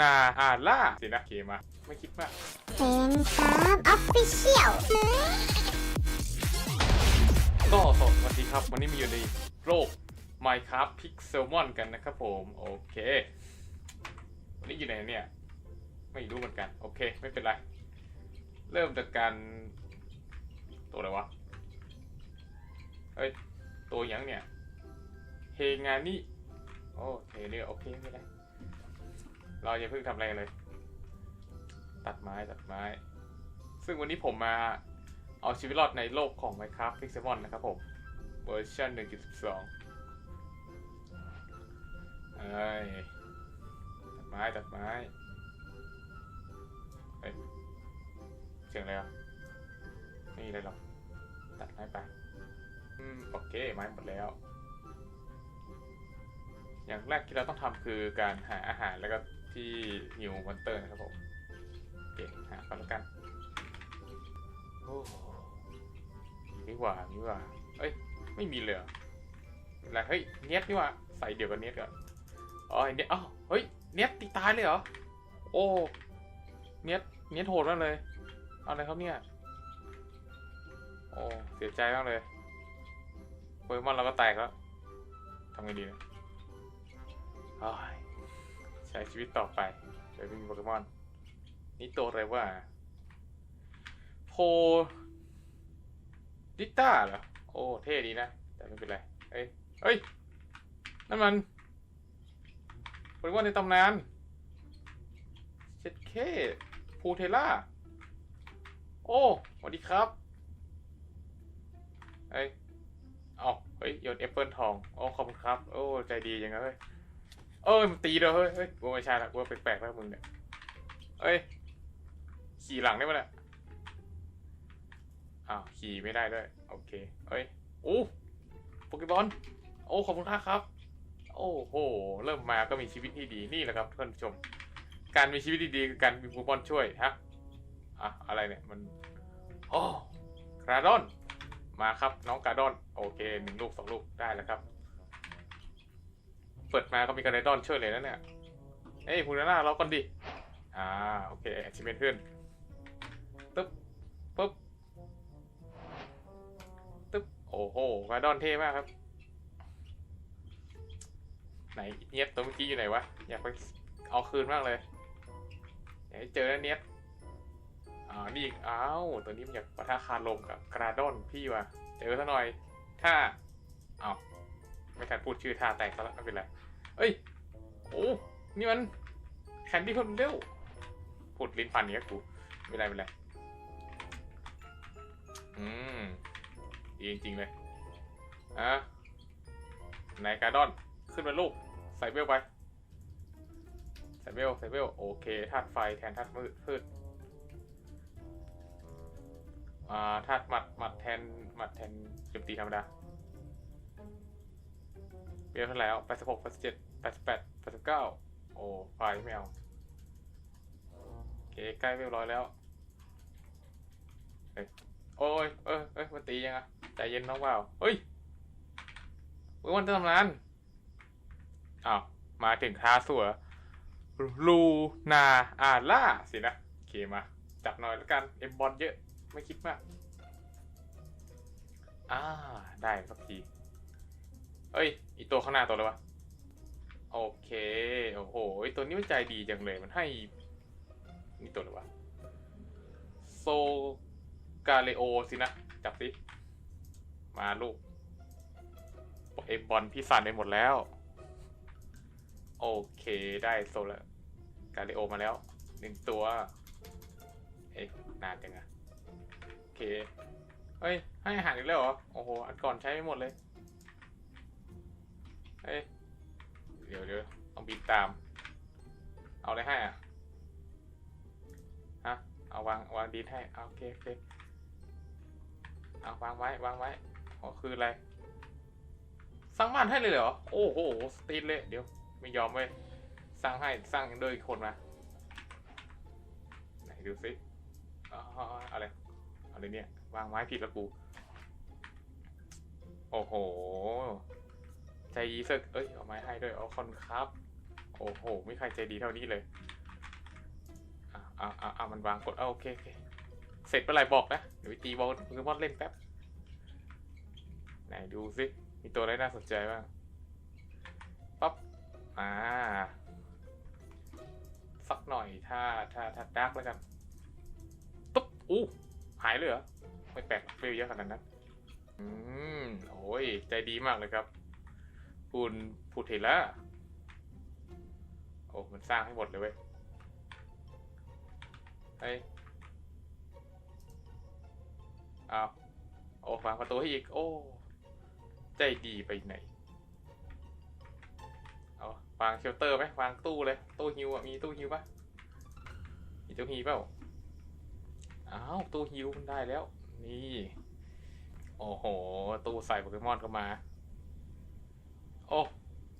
นาอาล่าสินะโอเคมาไม่คิดมากเป็นครับออฟฟิเชียลก็สวัสดีครับ วันนี้มาอยู่ในโลก Minecraft Pixelmon กันนะครับผม โอเค วันนี้อยู่ไหนเนี่ย ไม่รู้เหมือนกัน โอเค ไม่เป็นไร เริ่มจากการ ตัวอะไรวะ เฮ้ย ตัวหยังเนี่ย เฮงานิโอ้เฮเนี่ยโอเค ไม่เป็นไร เราอย่าเพิ่งทำอะไรเลย ตัดไม้ตัดไม้ ซึ่งวันนี้ผมมาเอาชีวิตรอดในโลกของ Minecraft Pixelmon นะครับผมเวอร์ชัน1.12เอ้ยตัดไม้ตัดไม้เฮ้ยเสียงอะไรอะไม่มีอะไรหรอกตัดไม้ไปอืมโอเคไม้หมดแล้ว อย่างแรกที่เราต้องทำคือการหาอาหารแล้วก็ ที่หิวมอนเตอร์นะครับผมโอเคหาก่อนแล้วกันโอ้นี่หว่านี่หว่าเอ้ย ไม่มีเลยอะไรเฮ้ยเนียดนี่หว่าใส่เดียวกับเนียก่อนอ๋อเนียอ้าวเฮ้ยเนียดตีตายเลยเหรอโอ้เนียเนียโหดมากเลยเอาอะไรครับเนี่ยโอ้เสียใจมากเลยโปเกมอนเราก็แตกแล้วทำไงดีเนี่ยอ้าย ใช้ชีวิตต่อไปโดยไม่มีโปเกมอน นี่ตัวอะไรวะโพดิต้าเหรอ โอ้ เท่ดีนะ แต่ไม่เป็นไร เอ้ยเฮ้ย นั่นมันเป็นว่าในตำนานเช็ดเคพูเทล่า โอ้สวัสดีครับเฮ้ยเอาเฮ้ยโยนแอปเปิลทอง โอ้ ขอบคุณครับ โอ้ ใจดีจังเลย เอ้ยมันตีเลยเฮ้ยเฮ้ยกูไม่ใช่ละกูว่าแปลกๆแล้วมึงเนี่ยเอ้ยขี่หลังได้ไหมเนี่ยอ้าวขี่ไม่ได้ด้วยโอเคเอ้ยโอ้โปเกมอนโอ้ขอบคุณมากครับ โอ้โหเริ่มมาก็มีชีวิตที่ดีนี่แหละครับท่านผู้ชม การมีชีวิตที่ดีคือการมีโปเกมอนช่วยฮะอะอะไรเนี่ยมันโอ้กราดอนมาครับน้องกราดอนโอเคหนึ่งลูกสองลูกได้แล้วครับ เปิดมาก็มีกราดอนช่วยเลยนะเนี่ยเอ้ยพูนาน่าเราก่อนดิ อ่า โอเค achievement ขึ้นตึ๊บปึ๊บตึ๊บ โอ้โหกราดอนเท่มากครับ ไหนเนียดตัวเมื่อกี้อยู่ไหนวะ อยากไปเอาคืนมากเลยอยากเจอเนียดอ่า นี่อีกอ้าว ตัวนี้มันอยากปะทะคารลมกับกราดอนพี่ว่ะ เจอซะหน่อย ถ้า เอ้า ไม่ทันพูดชื่อท่าแตกแล้วไม่เป็นไรเอ้ย โอ้ นี่มันแคนดี้พอดเร็วพูดลิ้นพันเนี้ยกูไม่ได้ไม่ได้อืมดีจริงๆเลยอะไหนกาดอน ขึ้นมาลูก ใส่เบลไป ใส่เบลใส่เบลโอเคธาตุไฟแทนธาตุมืดพืชอ่าธาตุหมัดหมัดแทนหมัดแทนโจมตีธรรมดา เบลเท่าแล้วแปดสิบหกแปดสิบเจ็ดแปดสิบแปดแปดสิบเก้าโอ้ไฟไม่เอาโอเคใกล้เรียบร้อยแล้วเฮ้ยโอ้ยเอ้ยเอ้ยมันตียังอะใจเย็นน้องว่าวเฮ้ยเมื่อวันตำนานอ้าวมาถึงคาสัวลูนาอาล่าสินะโอเคมา จับหน่อยแล้วกัน เอ็มบอลเยอะ ไม่คิดมาก อ่า ได้สักที เอ้ย อีตัวข้างหน้าตัวอะไรวะ โอเค โอ้โห ตัวนี้มันใจดีจังเลย มันให้ นี่ตัวอะไรวะ โซกาเลโอสินะ จับสิ มาลูกเอ็มบอลพี่สั่นไปหมดแล้ว โอเค ได้โซลกาเลโอมาแล้ว หนึ่งตัว เอ๊ะนานจังอะโอเค เฮ้ย ให้อาหารอีกแล้วเหรอ โอ้โห อันก่อนใช้ไม่หมดเลย เฮ้ย เดี๋ยวเดี๋ยวต้องบินตาม เอาอะไรให้อะ ฮะ เอาวางวางดินให้เอาโอเคโอเคเอาวางไว้วางไว้อ๋อคืออะไร สร้างบ้านให้เลยเหรอ โอ้โห สตีนเลย เดี๋ยว ไม่ยอมเว้ย สร้างให้สร้างโดยคนมาไหนดูสิอ๋ออะไรอะไรเนี่ย วางไม้ผิดแล้วกู โอ้โห ใจดีสักเอ้ยเอาไม้ให้ด้วยเอาคอนครับ โอ้โหไม่ใครใจดีเท่านี้เลยเอาเอาเอามันวางกดเอาโอเคโอเคเสร็จเมื่อไหร่บอกนะเดี๋ยวไปตีบอลโปเกมอนเล่นแป๊บไหนดูสิมีตัวอะไรน่าสนใจบ้างปั๊บอ่าสักหน่อยถ้าถ้าถ้าดาร์กแล้วกันตุ๊บอู้หายเลยเหรอไม่แปลกเฟลเยอะขนาดนั้นอืมโอ้ยใจดีมากเลยครับ คุณพูดเห็นแล้วโอ้ มันสร้างให้หมดเลยเว้ยเฮ้ยเอาโอ้วางประตูให้อีก โอ้ ใจดีไปไหน เอาวางเชลเตอร์ไหมวางตู้เลย ตู้ฮิวอะมีตู้ฮิวปะมีตู้ฮิวเปล่าอ้าว ตู้ฮิวมันได้แล้ว นี่ โอ้โห ตู้ใส่โปเกมอนเข้ามา โอ้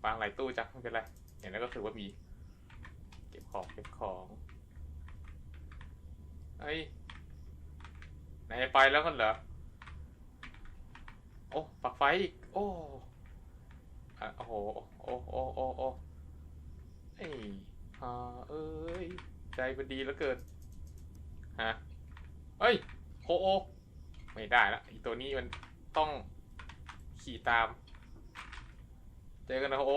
วางหลายตู้จังไม่เป็นไรอย่างนั้นก็ถือว่ามี เก็บของเก็บของเฮ้ยไหนไปแล้วกันเหรอโอ้ปักไฟอีกโอ้อะโอ้โหโอ้โอ้โอ้โอ้เอ้ยฮ่าเอ้ยใจมันดีแล้วเกินฮะเฮ้ยโคโอไม่ได้ละอีตัวนี้มันต้องขี่ตาม เจอกันนะโอ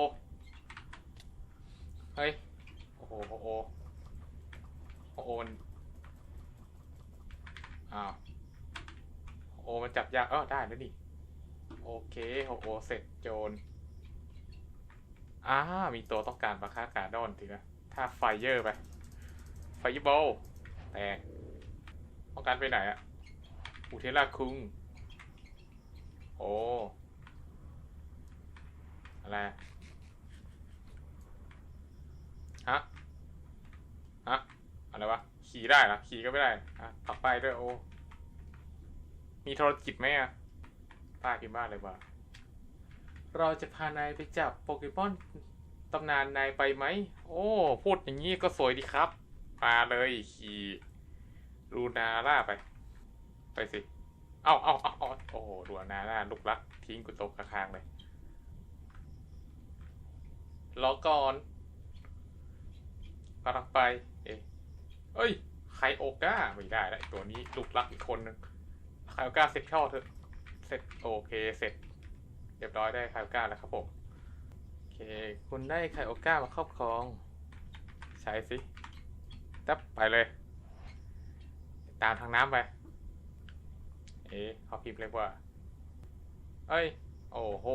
เฮ้ย โอ้โหโอ้โหโอ้โหมันอ้าวโอ้มันจับยากเออได้แล้วนี่ โอเคโอ้โหเสร็จโจรอ่ามีตัวต้องการประค่ากาดอนทีนะถ้าไฟเยอร์ไป ไฟเยบอลแตกต้องการไปไหนอะอุเทล่าคุง โอ้ อะไร ฮะ ฮะ อะไรวะ ขี่ได้เหรอ ขี่ก็ไม่ได้อะปักป้ายด้วยโอ้มีโทรจิตไหมอะป้าพิมพ์บ้านเลยว่าเราจะพานายไปจับโปเกมอนตำนานนายไปไหม โอ้ พูดอย่างนี้ก็สวยดีครับมาเลยขี่รูนาร่าไป ไปสิ เอ้าเอ้าเอ้าโอ้โหรูนาร่าลูกรัก ทิ้งกูตกกระคางเลย รอก่อนกำลังไป เอ๊ะเอ้ยไคโอก้าไม่ได้แล้วตัวนี้ลูกรักอีกคนนึงไคโอก้าเสร็จช่อเถอะเสร็จโอเคเสร็จ เรียบร้อยได้ไคโอก้าแล้วครับผมโอเค คุณได้ไคโอก้ามาครอบครอง ใช้สิตับไปเลย ตามทางน้ำไป เอ๊ะเขาพิมพ์เลยว่า เอ้ย โอ้โห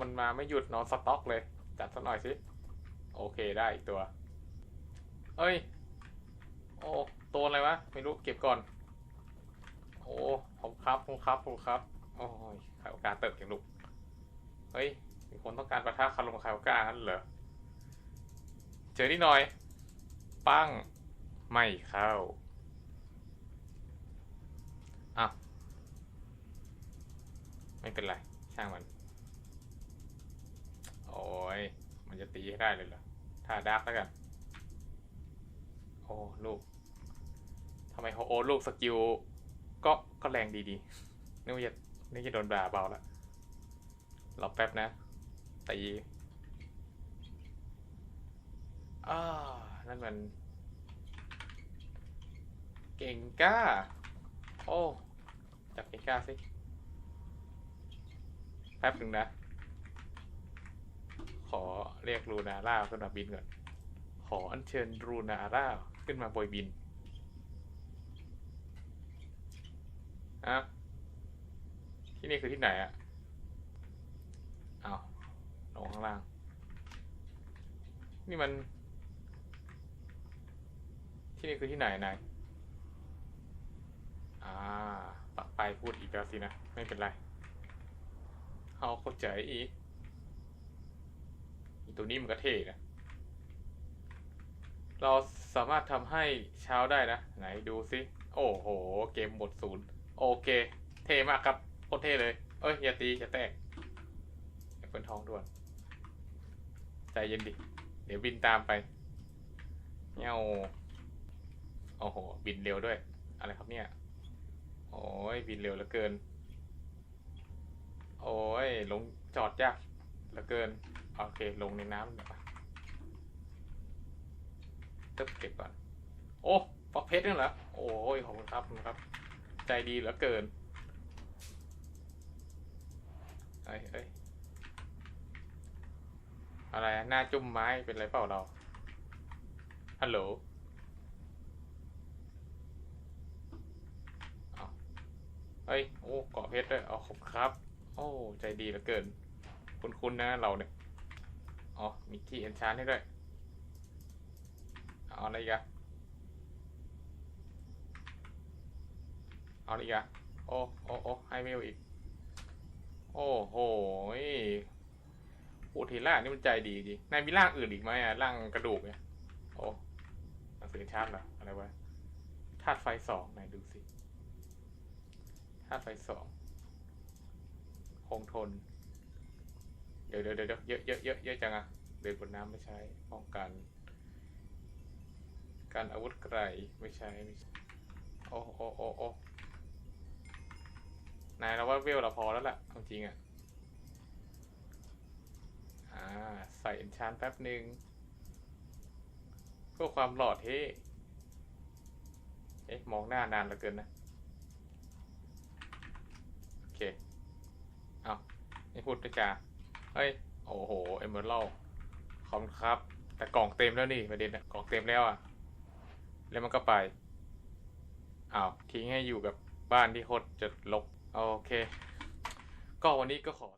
มันมาไม่หยุดนอนสต็อกเลย จัดสักหน่อยสิ โอเคได้อีกตัว เอ้ย โอ้ตัวอะไรวะ ไม่รู้เก็บก่อน โอ้ผมครับผมครับผมครับ โอ้ยขายโอกาสเติบอย่างลูก เฮ้ย มีคนต้องการประทะคารมขายโอกาสนั่นเหรอ เจอนี่หน่อย ปั้ง ไม่เข้าอะไม่เป็นไร ช่างมัน โอ้ย มันจะตีให้ได้เลยเหรอ ถ้าดาร์กแล้วกัน โอ้ลูกทำไมโอ้ลูกสกิลก็ก็แรงดีดีนึกว่าจะนึกว่จะโดนด่าเบาละรอแป๊บนะตีอ้านั่นมัน เก่งกล้า โอ้ จับเก่งกล้าสิ แป๊บหนึ่งนะ ขอเรียกรูนาร่าขึ้นมาบินก่อน ขออัญเชิญรูนาร่าขึ้นมาบอยบินอะที่นี่คือที่ไหนอะเอาลงข้างล่าง นี่มัน ที่นี่คือที่ไหนนายอ่าปักไปพูดอีกแล้วสินะ ไม่เป็นไรเอาเข้าใจอีก ตัวนี้มันก็เท่นะ เราสามารถทำให้เช้าได้นะ ไหนดูสิโอ้โห เกมหมดศูนย์โอเค เท่มากครับโคตรเท่เลย เอ้ย อย่าตี อย่าแตกแอปเปิลทองด่วน ใจเย็นดิ เดี๋ยวบินตามไปเงี้ยโอ้โห บินเร็วด้วย อะไรครับเนี่ย โอ้ย บินเร็วเหลือเกิน โอ้ย ลงจอดยากเหลือเกิน โอเค ลงในน้ำเดี๋ยวไปตึ๊บเก็บก่อน โอ้ปอกเพชรนี่เหรอ โอ้ยขอบคุณครับครับ ใจดีเหลือเกินเอ้ยเอ้ยอะไร หน้าจุ่มไม้ เป็นไรเปล่าเรา ฮัลโหลเอ้ย โอ้เกาะเพชรด้วยเอาขอบคุณครับ โอ้ ใจดีเหลือเกิน คุ้นๆนะเราเนี่ย อ๋อ มีที่เอนชานให้ด้วย เอาอะไรกอะเอาอะไรอีกอะโอ้โอ้โอ้ให้เมลอีก โอ้โหอูทีล่านี่มันใจดีจริงนายมีร่างอื่นอีกไหมอะร่างกระดูกเนี่ย โอ้หนังสือชาร์จเหรอ อะไรวะธาตุไฟสองไหนดูสิธาตุไฟสองคงทน ดี๋ยวเดี๋ยวเดี๋ยวเยอะเยอะเยอะเยอะจังอะเดินบนน้ำไม่ใช้ป้องกัน การอาวุธไกลไม่ใช้ไม่ใช่โอ้โอ้โอ้โอ้นายเราว่าเวลเราพอแล้วล่ะเอาจริงอะอ่าใส่เอนชานแป๊บหนึ่งเพื่อความหล่อเท่เอ๊ะมองหน้านานเหลือเกินนะโอเคเอาไม่พูดด้วยจ้า เฮ้ย โอ้โห เอเมอรัลขอบครับ แต่กล่องเต็มแล้วนี่ประเด็นนะกล่องเต็มแล้วอะแล้วมันก็ไป อ้าว ทิ้งให้อยู่กับบ้านที่โคตรจะลก โอเค ก็วันนี้ก็ขอ